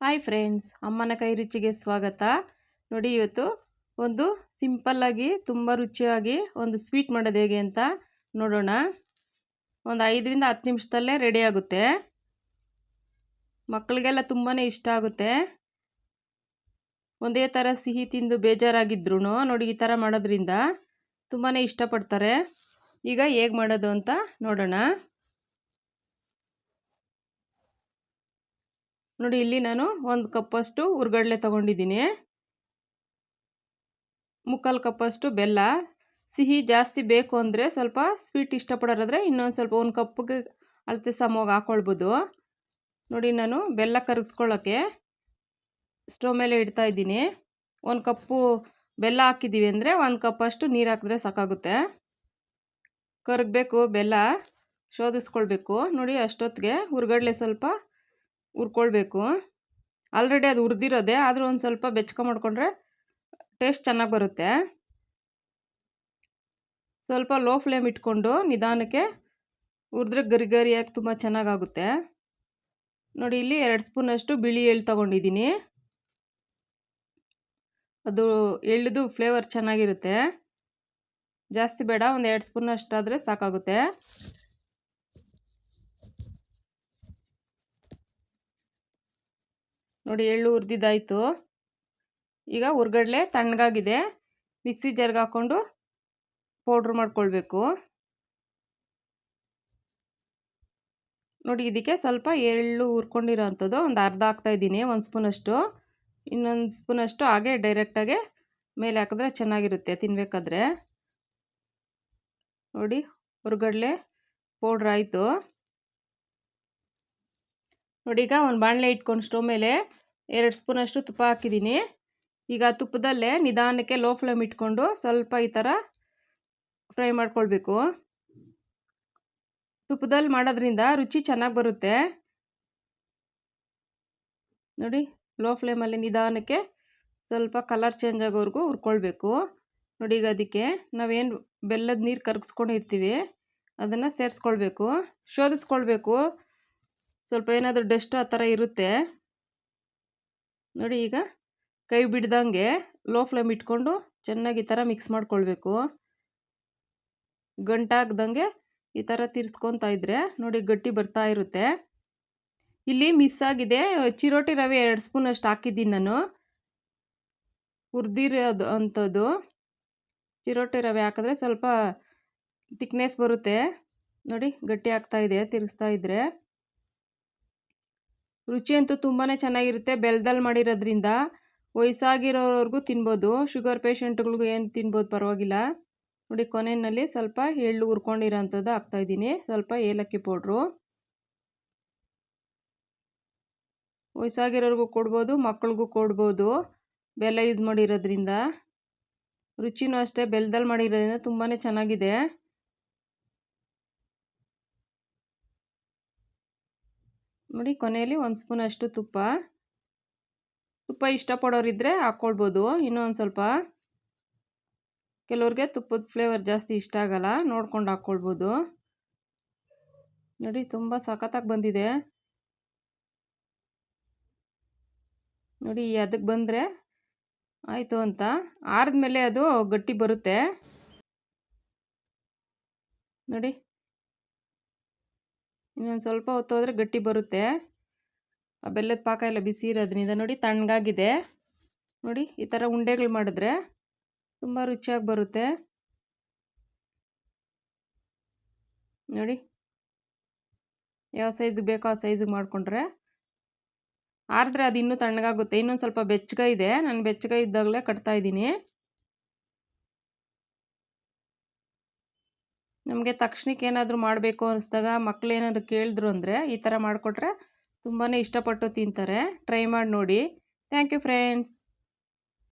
Hi friends ಅಮ್ಮನ ಕೈ ರುಚಿಗೆ ಸ್ವಾಗತ. ನೋಡಿ ಇವತ್ತು ಒಂದು ಸಿಂಪಲ್ಲಾಗಿ ತುಂಬ ರುಚಿಯಾಗಿ ಒಂದು ಸ್ವೀಟ್ ಮಾಡೋದು ಹೇಗೆ ಅಂತ ನೋಡೋಣ. ಒಂದು ಐದರಿಂದ ಹತ್ತು ನಿಮಿಷದಲ್ಲೇ ರೆಡಿ ಆಗುತ್ತೆ. ಮಕ್ಕಳಿಗೆಲ್ಲ ತುಂಬಾ ಇಷ್ಟ ಆಗುತ್ತೆ. ಒಂದೇ ಥರ ಸಿಹಿ ತಿಂದು ಬೇಜಾರಾಗಿದ್ರು ನೋಡಿ ಈ ಥರ ಮಾಡೋದ್ರಿಂದ ತುಂಬಾ ಇಷ್ಟಪಡ್ತಾರೆ. ಈಗ ಹೇಗೆ ಮಾಡೋದು ಅಂತ ನೋಡೋಣ. ನೋಡಿ, ಇಲ್ಲಿ ನಾನು ಒಂದು ಕಪ್ಪಷ್ಟು ಹುರ್ಗಡ್ಲೆ ತೊಗೊಂಡಿದ್ದೀನಿ. ಮುಕ್ಕಾಲು ಕಪ್ಪಷ್ಟು ಬೆಲ್ಲ. ಸಿಹಿ ಜಾಸ್ತಿ ಬೇಕು ಅಂದರೆ ಸ್ವಲ್ಪ ಸ್ವೀಟ್ ಇಷ್ಟಪಡೋರಾದರೆ ಇನ್ನೊಂದು ಸ್ವಲ್ಪ ಒಂದು ಕಪ್ಪಿಗೆ ಅಳತೆ ಸಮವಾಗಿ ಹಾಕ್ಕೊಳ್ಬೋದು ನೋಡಿ, ನಾನು ಬೆಲ್ಲ ಕರಗಿಸ್ಕೊಳ್ಳೋಕ್ಕೆ ಸ್ಟವ್ ಮೇಲೆ ಇಡ್ತಾ ಇದ್ದೀನಿ. ಒಂದು ಕಪ್ಪು ಬೆಲ್ಲ ಹಾಕಿದ್ದೀವಿ ಅಂದರೆ ಒಂದು ಕಪ್ಪಷ್ಟು ನೀರು ಹಾಕಿದ್ರೆ ಸಾಕಾಗುತ್ತೆ. ಕರಗಬೇಕು ಬೆಲ್ಲ, ಶೋಧಿಸ್ಕೊಳ್ಬೇಕು. ನೋಡಿ, ಅಷ್ಟೊತ್ತಿಗೆ ಹುರ್ಗಡ್ಲೆ ಸ್ವಲ್ಪ ಹುರ್ಕೊಳ್ಬೇಕು. ಆಲ್ರೆಡಿ ಅದು ಹುರಿದಿರೋದೆ, ಆದರೂ ಒಂದು ಸ್ವಲ್ಪ ಬೆಚ್ಚಕ ಮಾಡಿಕೊಂಡ್ರೆ ಟೇಸ್ಟ್ ಚೆನ್ನಾಗಿ ಬರುತ್ತೆ. ಸ್ವಲ್ಪ ಲೋ ಫ್ಲೇಮ್ ಇಟ್ಕೊಂಡು ನಿಧಾನಕ್ಕೆ ಹುರಿದ್ರೆ ಗರಿ ಗರಿಯಾಗಿ ತುಂಬ ಚೆನ್ನಾಗಾಗುತ್ತೆ. ನೋಡಿ, ಇಲ್ಲಿ ಎರಡು ಸ್ಪೂನಷ್ಟು ಬಿಳಿ ಎಳ್ಳು ತೊಗೊಂಡಿದ್ದೀನಿ. ಅದು ಎಳ್ಳದು ಫ್ಲೇವರ್ ಚೆನ್ನಾಗಿರುತ್ತೆ. ಜಾಸ್ತಿ ಬೇಡ, ಒಂದು ಎರಡು ಸ್ಪೂನ್ ಅಷ್ಟಾದರೆ ಸಾಕಾಗುತ್ತೆ. ನೋಡಿ ಎಳ್ಳು ಹುರಿದಿದ್ದಾಯಿತು ಈಗ ಹುರ್ಗಡ್ಲೆ ತಣ್ಣಗಾಗಿದೆ. ಮಿಕ್ಸಿ ಜರ್ಗೆ ಹಾಕ್ಕೊಂಡು ಪೌಡ್ರ್ ಮಾಡ್ಕೊಳ್ಬೇಕು. ನೋಡಿ ಇದಕ್ಕೆ ಸ್ವಲ್ಪ ಎಳ್ಳು ಹುರ್ಕೊಂಡಿರೋ ಅಂಥದ್ದು ಒಂದು ಅರ್ಧ ಹಾಕ್ತಾಯಿದ್ದೀನಿ ಒಂದು ಸ್ಪೂನಷ್ಟು. ಇನ್ನೊಂದು ಸ್ಪೂನಷ್ಟು ಹಾಗೆ ಡೈರೆಕ್ಟಾಗೆ ಮೇಲೆ ಹಾಕಿದ್ರೆ ಚೆನ್ನಾಗಿರುತ್ತೆ ತಿನ್ನಬೇಕಾದ್ರೆ ನೋಡಿ ಹುರ್ಗಡ್ಲೆ ಪೌಡ್ರ್ ಆಯಿತು. ನೋಡಿ, ಈಗ ಒಂದು ಬಾಣಲೆ ಇಟ್ಕೊಂಡು ಸ್ಟವ್ ಮೇಲೆ ಎರಡು ಸ್ಪೂನಷ್ಟು ತುಪ್ಪ ಹಾಕಿದ್ದೀನಿ. ಈಗ ತುಪ್ಪದಲ್ಲೇ ನಿಧಾನಕ್ಕೆ ಲೋ ಫ್ಲೇಮ್ ಇಟ್ಕೊಂಡು ಸ್ವಲ್ಪ ಈ ಥರ ಫ್ರೈ ಮಾಡ್ಕೊಳ್ಬೇಕು. ತುಪ್ಪದಲ್ಲಿ ಮಾಡೋದ್ರಿಂದ ರುಚಿ ಚೆನ್ನಾಗಿ ಬರುತ್ತೆ. ನೋಡಿ, ಲೋ ಫ್ಲೇಮಲ್ಲಿ ನಿಧಾನಕ್ಕೆ ಸ್ವಲ್ಪ ಕಲರ್ ಚೇಂಜ್ ಆಗೋವರೆಗೂ ಹುರ್ಕೊಳ್ಬೇಕು. ನೋಡಿ, ಈಗ ಅದಕ್ಕೆ ನಾವೇನು ಬೆಲ್ಲದ ನೀರು ಕರಗಿಸ್ಕೊಂಡಿರ್ತೀವಿ, ಅದನ್ನು ಸೇರಿಸ್ಕೊಳ್ಬೇಕು. ಶೋಧಿಸ್ಕೊಳ್ಬೇಕು. ಸ್ವಲ್ಪ ಏನಾದರೂ ಡಸ್ಟ್ ಆ ಥರ ಇರುತ್ತೆ. ನೋಡಿ ಈಗ ಕೈ ಬಿಡ್ದಂಗೆ ಲೋ ಫ್ಲೇಮ್ ಇಟ್ಕೊಂಡು ಚೆನ್ನಾಗಿ ಈ ಥರ ಮಿಕ್ಸ್ ಮಾಡ್ಕೊಳ್ಬೇಕು. ಗಂಟಾಗ್ದಂಗೆ ಈ ಥರ ತಿರ್ಸ್ಕೊತಾ ಇದ್ದರೆ ನೋಡಿ ಗಟ್ಟಿ ಬರ್ತಾ ಇರುತ್ತೆ. ಇಲ್ಲಿ ಮಿಸ್ ಆಗಿದೆ. ಚಿರೋಟಿ ರವೆ ಎರಡು ಸ್ಪೂನ್ ಅಷ್ಟು ಹಾಕಿದ್ದೀನಿ ನಾನು. ಹುರಿದಿರೋದು ಅಂಥದ್ದು. ಚಿರೋಟಿ ರವೆ ಹಾಕಿದ್ರೆ ಸ್ವಲ್ಪ ತಿಕ್ನೆಸ್ ಬರುತ್ತೆ. ನೋಡಿ ಗಟ್ಟಿ ಆಗ್ತಾ ಇದೆ ತಿರ್ಗಿಸ್ತಾ ಇದ್ದರೆ ರುಚಿ ಅಂತೂ ತುಂಬಾ ಚೆನ್ನಾಗಿರುತ್ತೆ. ಬೆಲ್ದಲ್ಲಿ ಮಾಡಿರೋದ್ರಿಂದ ವಯಸ್ಸಾಗಿರೋರ್ಗು ತಿನ್ಬೋದು. ಶುಗರ್ ಪೇಷಂಟ್ಗಳಿಗೂ ಏನು ತಿನ್ಬೋದು ಪರವಾಗಿಲ್ಲ. ನೋಡಿ, ಕೊನೆಯಲ್ಲಿ ಸ್ವಲ್ಪ ಎಳ್ಳು ಹುರ್ಕೊಂಡಿರೋ ಅಂಥದ್ದು ಹಾಕ್ತಾಯಿದ್ದೀನಿ ಸ್ವಲ್ಪ ಏಲಕ್ಕಿ ಪೌಡ್ರು. ವಯಸ್ಸಾಗಿರೋರಿಗೂ ಕೊಡ್ಬೋದು ಮಕ್ಕಳಿಗೂ ಕೊಡ್ಬೋದು ಬೆಲ್ಲ ಯೂಸ್ ಮಾಡಿರೋದ್ರಿಂದ. ರುಚಿನೂ ಅಷ್ಟೇ ಬೆಲ್ದಲ್ಲಿ ಮಾಡಿರೋದ್ರಿಂದ ತುಂಬಾ ಚೆನ್ನಾಗಿದೆ. ನೋಡಿ ಕೊನೆಯಲ್ಲಿ ಒಂದು ಸ್ಪೂನ್ ಅಷ್ಟು ತುಪ್ಪ. ತುಪ್ಪ ಇಷ್ಟಪಡೋರಿದ್ದರೆ ಹಾಕ್ಕೊಳ್ಬೋದು ಇನ್ನೂ ಒಂದು ಸ್ವಲ್ಪ. ಕೆಲವ್ರಿಗೆ ತುಪ್ಪದ ಫ್ಲೇವರ್ ಜಾಸ್ತಿ ಇಷ್ಟ ಆಗಲ್ಲ, ನೋಡ್ಕೊಂಡು ಹಾಕ್ಕೊಳ್ಬೋದು ನೋಡಿ ತುಂಬ ಸಖತ್ತಾಗಿ ಬಂದಿದೆ. ನೋಡಿ ಅದಕ್ಕೆ ಬಂದರೆ ಆಯಿತು ಅಂತ. ಆರಿದ ಮೇಲೆ ಅದು ಗಟ್ಟಿ ಬರುತ್ತೆ. ನೋಡಿ ಇನ್ನೊಂದು ಸ್ವಲ್ಪ ಹೊತ್ತು ಗಟ್ಟಿ ಬರುತ್ತೆ. ಆ ಬೆಲ್ಲದ ಪಾಕ ಎಲ್ಲ ಬಿಸಿ ಇರೋದ್ರಿಂದ ನೋಡಿ ತಣ್ಣಗಾಗಿದೆ. ನೋಡಿ ಈ ಥರ ಉಂಡೆಗಳು ಮಾಡಿದ್ರೆ ತುಂಬ ರುಚಿಯಾಗಿ ಬರುತ್ತೆ. ನೋಡಿ ಯಾವ ಸೈಜಿಗೆ ಬೇಕೋ ಆ ಸೈಜಿಗೆ ಮಾಡಿಕೊಂಡ್ರೆ ಆರಿದ್ರೆ ಅದು ಇನ್ನೂ ತಣ್ಣಗಾಗುತ್ತೆ. ಇನ್ನೊಂದು ಸ್ವಲ್ಪ ಬೆಚ್ಚಗ ಇದೆ. ನಾನು ಬೆಚ್ಚಗ ಇದ್ದಾಗಲೇ ಕಟ್ತಾಯಿದ್ದೀನಿ ನಮಗೆ ತಕ್ಷಣಕ್ಕೆ ಏನಾದರೂ ಮಾಡಬೇಕು ಅನಿಸ್ದಾಗ ಮಕ್ಕಳು ಏನಾದರೂ ಕೇಳಿದ್ರು ಅಂದರೆ ಈ ಥರ ಮಾಡಿಕೊಟ್ರೆ ತುಂಬಾ ಇಷ್ಟಪಟ್ಟು ತಿಂತಾರೆ. ಟ್ರೈ ಮಾಡಿ ನೋಡಿ. Thank you friends